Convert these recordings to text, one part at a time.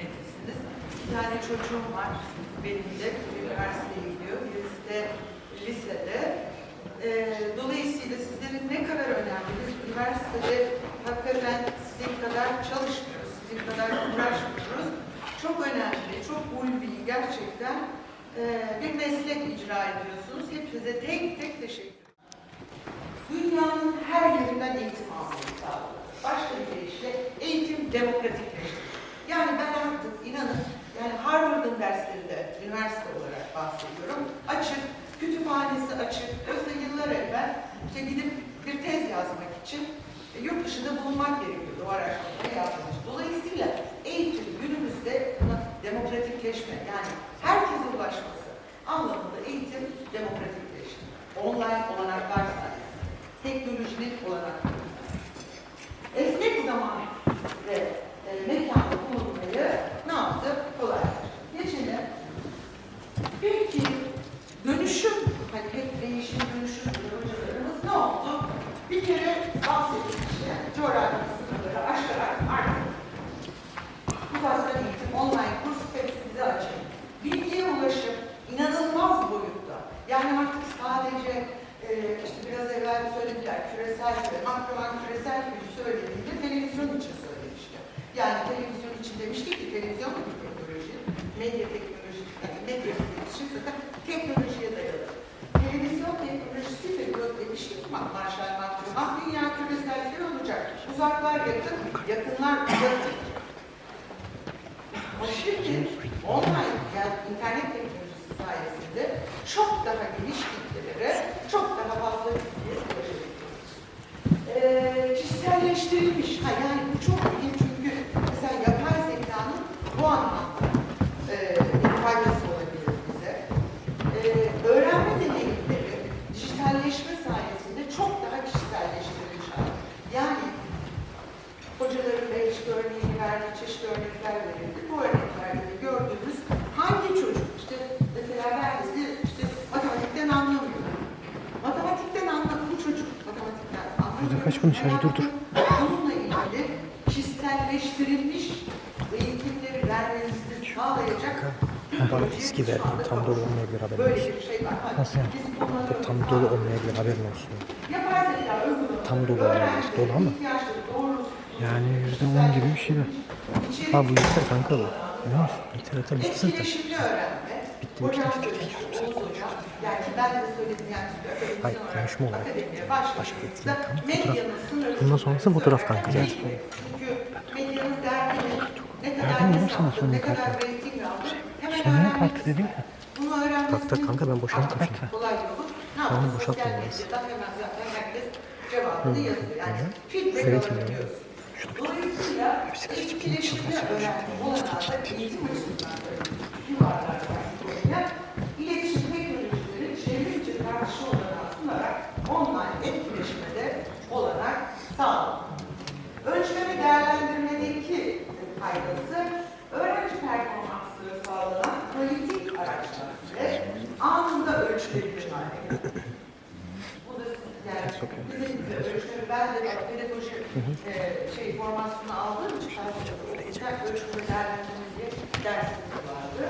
kıymetlisiniz. İki tane çocuğum var benim de, üniversiteye gidiyor, birisi de lisede. Ee, dolayısıyla sizlerin ne kadar önemli, biz üniversitede hakikaten sizin kadar çalışmıyoruz, sizin kadar uğraşmıyoruz. Çok önemli, çok ulvi gerçekten e, bir meslek icra ediyorsunuz. Hepinize tek tek teşekkür. Dünyanın her yerinden eğitim almayı sağlıyor. Başka bir deyişle eğitim demokratikleşti. Yani ben artık inanın, yani Harvard'ın dersleri de üniversite olarak bahsediyorum. Açık, kütüphanesi açık. Oysa yıllar evvel işte gidip bir tez yazmak için e, yurt dışında bulunmak gerekiyordu o araştırmayı yapmak için. Dolayısıyla eğitim günümüzde buna demokratikleşme yani herkese ulaşması anlamında eğitim demokratikleşti. Online olanaklar sayesinde, teknolojinin olanakları esnek zaman ve e, bulunmayı ne yaptı? Kolaylaştı. Geçelim. Peki dönüşüm, hani hep değişim dönüşüm hocalarımız ne oldu? Bir kere bahsettik işte, coğrafi sınırları aşarak artık uzaktan eğitim, online kurs hepsi açık. Bilgiye ulaşım inanılmaz boyutta. Yani artık sadece e, işte biraz evvel söylediler küresel köy, Macron küresel köyü söylediğinde televizyon için söylemişti. Yani televizyon için demiştik ki televizyon da bir teknoloji, medya teknoloji, yani medya iletişim zaten teknolojiye dayalı. Televizyon teknolojisi de Marshall Macron, ah dünya küresel köy olacak. Uzaklar yakın, yakınlar uzak. Ama şimdi online yani internet teknolojisi sayesinde çok daha geniş kitlelere, çok daha fazla kitleye ulaşabiliyoruz. Ee, kişiselleştirilmiş, ha yani bu çok mühim çünkü mesela yapay zekanın bu anlamda e, bir faydası olabilir bize. Ee, öğrenme deneyimleri dijitalleşme sayesinde çok daha kişiselleştirilmiş. Yani hocaların belki örneğini verdiği çeşitli örnekler verildi. Bu örneklerde de gördüğümüz hangi çocuk işte mesela ben de işte matematikten anlamıyorum. Matematikten anlamıyor. Bu çocuk matematikten anlamıyor. Burada kaç şarjı dur, dur. Bununla ilgili kişiselleştirilmiş eğitimleri vermenizi sağlayacak Bana eski verdim. Tam dolu olmayabilir haberin olsun. şey var. Nasıl yani? Bu tam dolu olmayabilir haberin olsun. Tam dolu olmayabilir. Dolu ama. Yani yüzde on gibi bir şey var. Ha bu yeter kanka bu. Biliyor musun? Yeter yeter bitti zaten. Bitti, bitti, bitti, söylemiş, bitti. Oğuz hocam. Yani ki ben de söyledim yani. akademik Hayır, olarak konuşma olarak. Akademiye Başka etkinlik, tamam, medyanın fotoğraf. Bundan sonrası fotoğraf kanka zaten. Ne Verdim oğlum ne sana sattı, sonuna ne kadar kartı. reyting aldı. Hemen Sonuna öğrenmesi. kartı dedim ya. Bunu öğrenmesi. Tak tak kanka ben boşalttım şimdi. Kolay yolu. Ne yapalım? Sosyal boşaltmam lazım. medyadan hemen zaten herkes cevabını yazıyor. Yani feedback Evet, alabiliyoruz. Dolayısıyla etkileşimli öğrenme olanağı da eğitim açısından. Yuvarlardan konuya iletişim teknolojileri çevrim içi tartışma olanağı sunarak online etkileşime de olanak sağlıyor. Ölçme ve değerlendirmedeki faydası öğrenci performansları sağlanan analitik araçlar ile anında ölçülebilir hale geliyor. Bu da yani bizim gibi ölçme ben de pedagoji e, şey formasyonu aldığım için ölçme ve değerlendirme diye dersimiz vardı.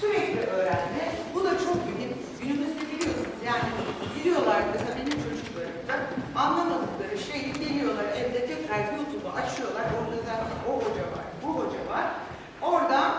Sürekli öğrenme, bu da çok mühim. Günümüzde biliyorsunuz yani gidiyorlar mesela benim çocuklarımda anlamadıkları şeyi geliyorlar evde tekrar YouTube'u açıyorlar. Orada zaten o hoca var, bu hoca var. Oradan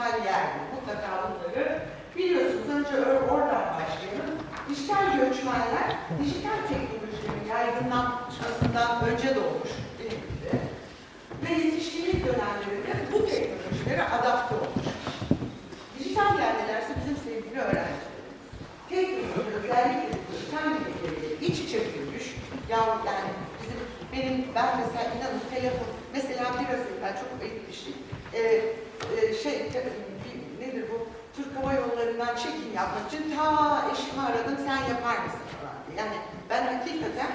dijital yerli. Mutlaka bunları biliyorsunuz. Önce oradan başlayalım. Dijital göçmenler dijital teknolojilerin yaygınlaşmasından önce doğmuş. Ve yetişkinlik dönemlerinde bu teknolojilere adapte olmuş. Dijital yerlilerse bizim sevgili öğrencilerimiz. Teknoloji özellikle dijital bilgileri iç içe büyümüş. Yani benim ben mesela inanın telefon mesela biraz evvel çok ayıp bir şey. Ee, e, şey, bir- nedir bu? Türk Hava Yolları'ndan çekim yapmak için ta eşimi aradım, sen yapar mısın falan diye. Yani ben hakikaten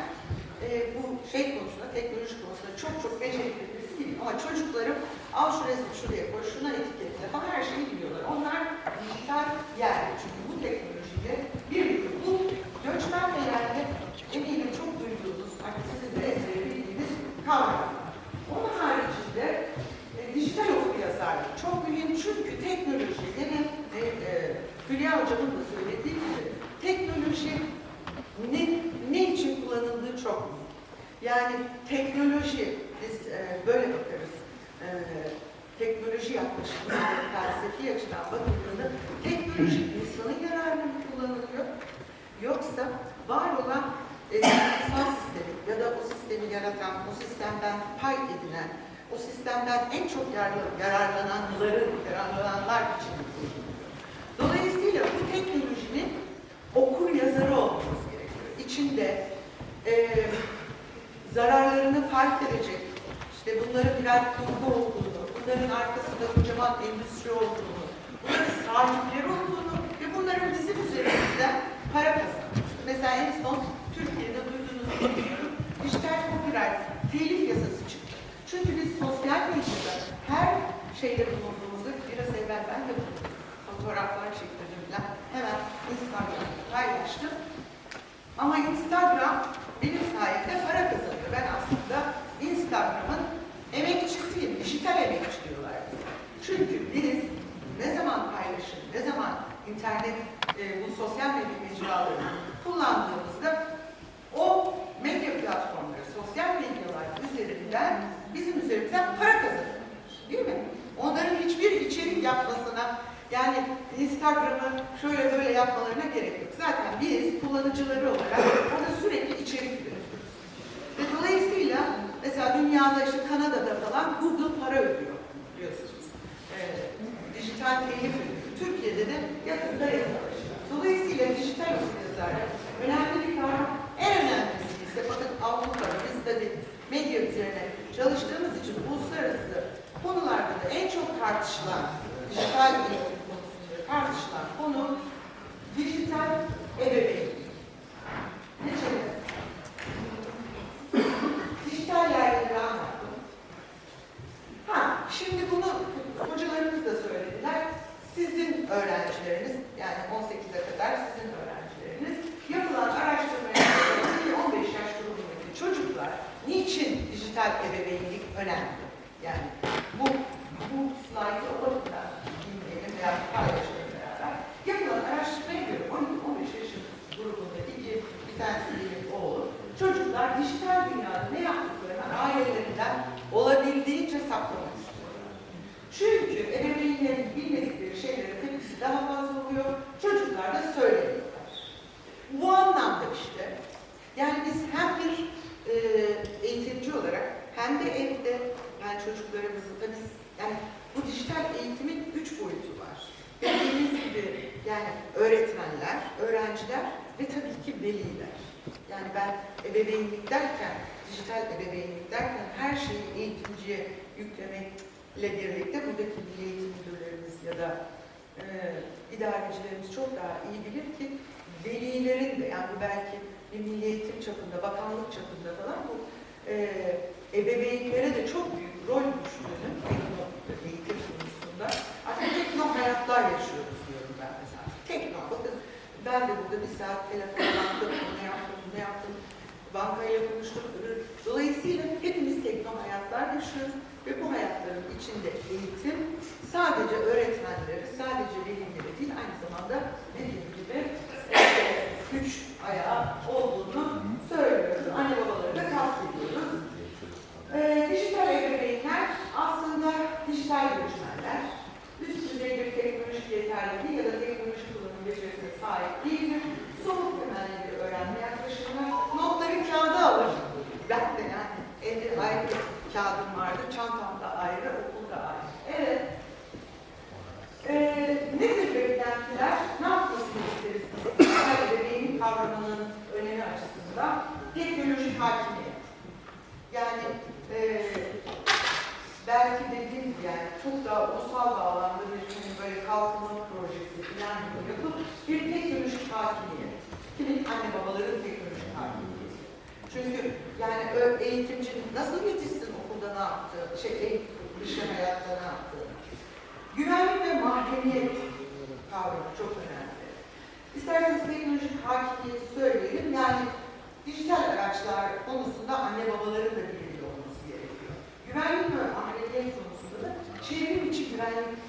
e, bu şey konusunda, teknoloji konusunda çok çok becerikli birisiyim. Ama çocuklarım al şu resmi şuraya koy, şuna etiketle falan her şeyi biliyorlar. Onlar dijital yer. Çünkü bu teknolojiyle birlikte bu göçmen ve yerli eminim çok duyduğunuz, artık sizin de bildiğiniz kavramlar. Onun haricinde e, dijital okuryazarlık çok mühim çünkü teknoloji, yine e, e, Hülya Hocam'ın da söylediği gibi teknoloji ne, ne için kullanıldığı çok mühim. Yani teknoloji, biz e, böyle bakarız. E, teknoloji yaklaşımı felsefi açıdan bakıldığında teknoloji insanın yararına mı kullanılıyor? Yoksa var olan e, insan sistemi ya da o sistemi yaratan, o sistemden pay edinen, o sistemden en çok yararlananların, yararlananlar için. Dolayısıyla bu teknolojinin okur yazarı olmamız gerekiyor. İçinde e, zararlarını fark edecek, işte bunların birer kurgu olduğunu, bunların arkasında kocaman endüstri olduğunu, bunların sahipleri olduğunu ve bunların bizim üzerimizden para kazanması. Mesela en son Türkiye'de duyduğunuzu bilmiyorum, dijital copyright, telif yasası. Çünkü biz sosyal medyada her şeyde bulunduğumuzda, biraz evvel ben de fotoğraflar çektirdim falan, hemen Instagram'da paylaştım. Ama Instagram benim sayemde para kazanıyor. Ben aslında Instagram'ın emekçisiyim, dijital emekçi diyorlar bize. Çünkü biz ne zaman paylaşım, ne zaman internet, e, bu sosyal medya mecralarını kullandığımızda o medya platformları, sosyal medyalar üzerinden bizim üzerimizden para kazanıyor. Değil mi? Onların hiçbir içerik yapmasına, yani Instagram'ı şöyle böyle yapmalarına gerek yok. Zaten biz kullanıcıları olarak orada sürekli içerik üretiyoruz. Ve dolayısıyla mesela dünyada işte Kanada'da falan Google para ödüyor biliyorsunuz. Ee, dijital telif ödüyor. Türkiye'de de yakında yapılacak. Dolayısıyla dijital okuryazarlık önemli bir kavram. En önemlisi ise bakın Avrupa'da biz de medya üzerine çalıştığımız için uluslararası konularda da en çok tartışılan dijital eğitim konusunda tartışılan konu dijital ebeveynlik. Ne çevirdi? Dijital yerleri anlattım. Ha, şimdi bunu hocalarımız da söylediler. Öğrencileriniz, yani 18'e kadar sizin öğrencileriniz, yapılan araştırmaya göre 15 yaş grubundaki çocuklar niçin dijital ebeveynlik önemli? Yani bu, bu slaytı o bakımdan dinleyelim veya paylaşalım beraber. Yapılan araştırmaya göre 12-15 yaş grubundaki iki, bir tanesi benim oğlum, çocuklar dijital dünyada ne yaptıklarını ailelerinden olabildiğince saklamak istiyorlar. Çünkü ebeveynlerin bilmedikleri şeylere tepkisi daha fazla oluyor, çocuklar da söylemiyorlar. Bu anlamda işte, yani biz hem bir e, eğitimci olarak hem de evde, yani çocuklarımızı tabii, yani bu dijital eğitimin üç boyutu var. Dediğimiz gibi yani öğretmenler, öğrenciler ve tabii ki veliler. Yani ben ebeveynlik derken, dijital ebeveynlik derken her şeyi eğitimciye yüklemekle birlikte buradaki milli eğitim müdürlerimiz ya da e, idarecilerimiz çok daha iyi bilir ki velilerin de yani bu belki bir milli eğitim çapında, bakanlık çapında falan bu e, ebeveynlere de çok büyük rol düştüğünü eğitim konusunda artık tekno hayatlar yaşıyoruz diyorum ben mesela. Tekno, bakın ben de burada bir saat telefon yaptım, bunu yaptım, bankayla konuştum. Dolayısıyla hepimiz tekno hayatlar yaşıyoruz ve bu hayatların içinde eğitim sadece öğretmenleri, sadece velileri değil, aynı zamanda dediğim gibi e, güç ayağı olduğunu söylüyoruz. Anne babaları da kastediyoruz. E, dijital ebeveynler aslında dijital göçmenler. Üst düzey bir teknolojik yeterliliği ya da teknolojik kullanım becerisine sahip değildir. Somut temelli öğrenme yaklaşımlar. Notları kağıda alır. Ben de yani evde ayrı bir kağıdım vardı, çantamda ayrı, okulda ayrı. Evet. Ee, nedir beklentiler? Ne yapmasını isteriz? Dijital ebeveynin kavramının önemi teknolojik hakimiyet. Yani e, belki dediğim gibi yani çok daha ulusal bağlamda bir hani böyle kalkınma projesi falan gibi yapıp bir teknolojik hakimiyet. Kimin anne babaların teknolojik hakimiyeti. Çünkü yani eğitimci nasıl yetişsin okulda ne yaptı, şey dışı hayatta ne yaptı. Güvenlik ve mahremiyet kavramı çok önemli. İsterseniz teknolojik hakimiyeti söyleyelim. Yani anne babaların da bilgili olması gerekiyor. Güvenlik ve mahremiyet konusunda da çevrim içi güvenlik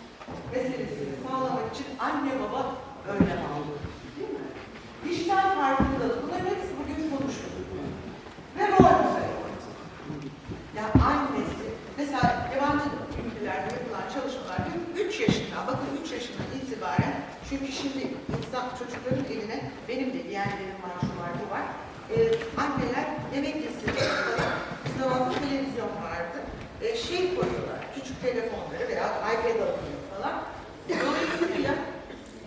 meselesini sağlamak için anne baba önlem alıyor. Değil mi? Dijital farkındalık. Bunların hepsi bugün konuşuldu. Ve rol model. Ya annesi, mesela yabancı ülkelerde yapılan çalışmalarda 3 yaşından, bakın 3 yaşından itibaren, çünkü şimdi insan çocukların eline, benim de yeğenlerim var, şu var, bu var. Ee, anneler yemek yesiniyor. Zamanında televizyon vardı. Ee, şey koyuyorlar, küçük telefonları veya iPad alınıyor falan. Dolayısıyla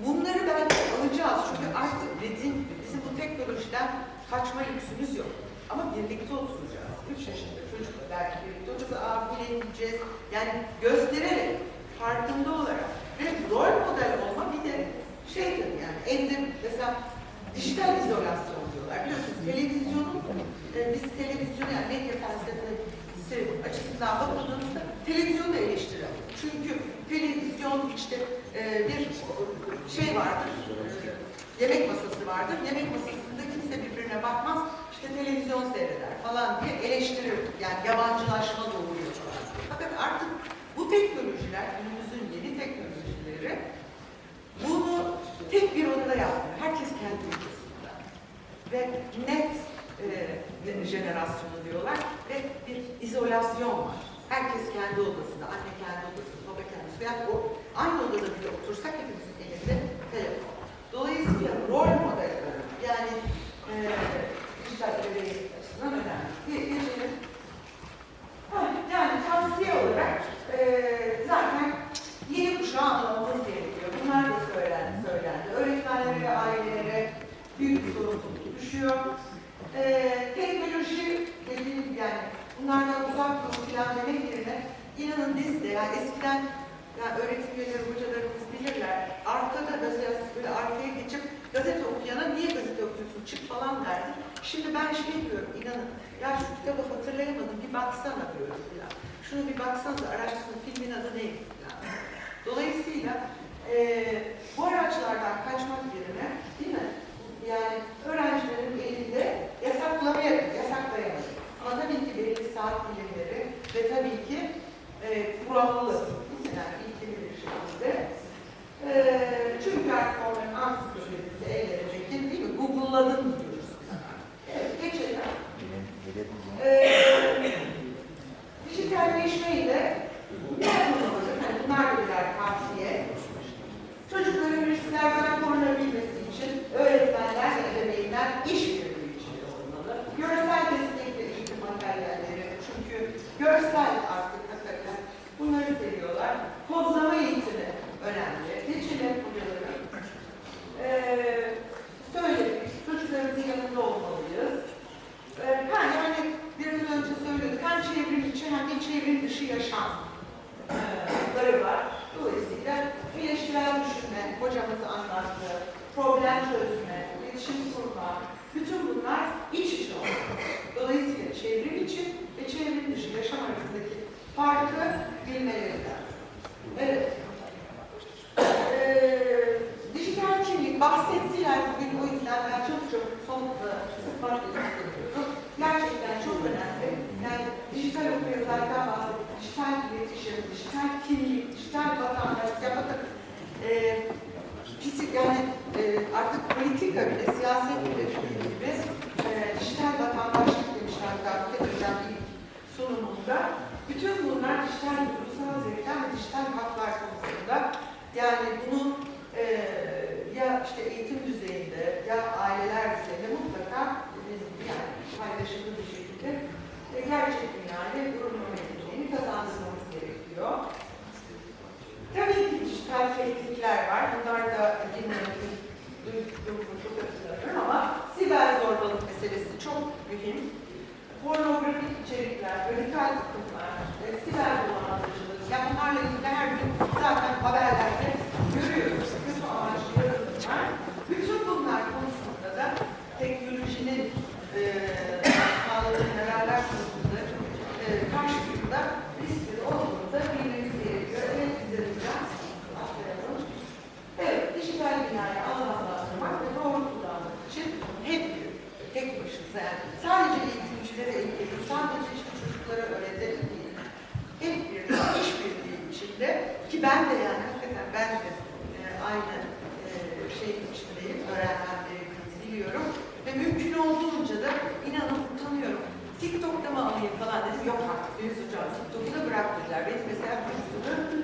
bunları belki alacağız. Çünkü artık dediğim gibi bizim bu teknolojiden kaçma lüksümüz yok. Ama birlikte oturacağız. 3 yaşında çocukla belki birlikte oturacağız. Aa bu ne diyeceğiz? Yani göstererek, farkında olarak ve rol model olma bir de şey tabii yani evde mesela dijital izolasyon diyorlar. Biliyorsunuz televizyonun, e, biz televizyonu yani medya felsefesi açısından bakıldığımızda televizyonu da eleştirelim. Çünkü televizyon işte e, bir şey vardır, yemek masası vardır. Yemek masasında kimse birbirine bakmaz, işte televizyon seyreder falan diye eleştirir. Yani yabancılaşma doğuyor falan. Fakat artık bu teknolojiler, günümüzün yeni teknolojileri bunu tek bir odada yapmıyor. Herkes kendi ülkesinde. Ve net e, jenerasyonu diyorlar ve bir izolasyon var. Herkes kendi odasında, anne kendi odasında, baba kendi odasında. Yani o aynı odada bile otursak hepimizin elinde telefon. Dolayısıyla rol model önemli. Yani e, dijital ebeveyn açısından önemli. Bir, geçelim. Yani tavsiye olarak e, zaten yeni kuşağı anlamamız gerekiyor. Bunlar da söylendi. söylendi. Öğretmenlere ailelere büyük bir sorumluluk düşüyor. E, teknoloji dediğim yani bunlardan uzak durun falan demek yerine inanın biz de yani eskiden yani öğretim üyeleri, hocalarımız bilirler. Arkada mesela böyle arkaya geçip gazete okuyana niye gazete okuyorsun çık falan derdi. Şimdi ben şey diyorum inanın ya şu kitabı hatırlayamadım bir baksana diyorum falan. Şunu bir baksanıza araştırın filmin adı neydi falan. Dolayısıyla eee bu araçlardan kaçmak yerine değil mi? Yani öğrencilerin elinde yasaklamayarak, yasaklayamadık. Ama tabii ki belli saat dilimleri ve tabii ki e, kurallı, değil mi? yani ilgili bir şekilde. E, çünkü artık onların ansiklopedisi ellere çekin değil mi? Google'ladın diyoruz. Evet, geçelim. E, dijitalleşmeyi de yapmamalı. Yani bunlar da birer tavsiye. Çocukların risklerden korunabilmesi için öğretmenler ve ebeveynler işbirliği içinde olmalı. Görsel destekli eğitim materyalleri, çünkü görsel artık hakikaten bunları seviyorlar. Kodlama eğitimi önemli. Geçelim hocalarım. Ee, söyledik, çocuklarımızın yanında olmalıyız. Ee, ha, yani biraz önce söyledik, hem çevrim içi hem de çevrim dışı yaşam ları var. Dolayısıyla eleştirel düşünme, hocamız anlattı, problem çözme, iletişim kurma, bütün bunlar iç içe olmalı. Dolayısıyla çevrim içi ve çevrim dışı yaşam arasındaki farkı bilmeleri lazım. Evet. Ee, dijital kimlik bahsettiler bugün o yüzden ben çok çok son Gerçekten çok önemli. Yani dijital okuryazarlıktan bahsettik. Dijital iletişim, dijital kimlik, dijital vatandaşlık. Ya bakın e, psik yani e, artık politika bile, siyaset bile dediği gibi e, dijital vatandaşlık demişler Gafet Hocam ilk sunumunda. Bütün bunlar dijital duygusal zevkler ve dijital haklar konusunda yani bunu e, ya işte eğitim düzeyinde ya aileler düzeyinde an TikTok'u da. Benim mesela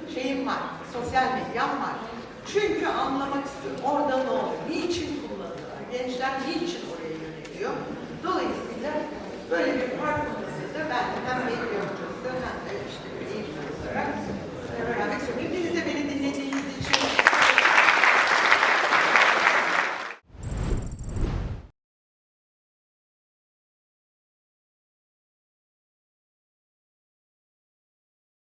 bir şeyim var, sosyal medyam var. Çünkü anlamak istiyorum orada ne oluyor, niçin kullanıyorlar, gençler niçin oraya yöneliyor. Dolayısıyla böyle bir farkındalığı da ben hem benim yorumcusu hem de işte bir eğitim olarak e, öğrenmek istiyorum.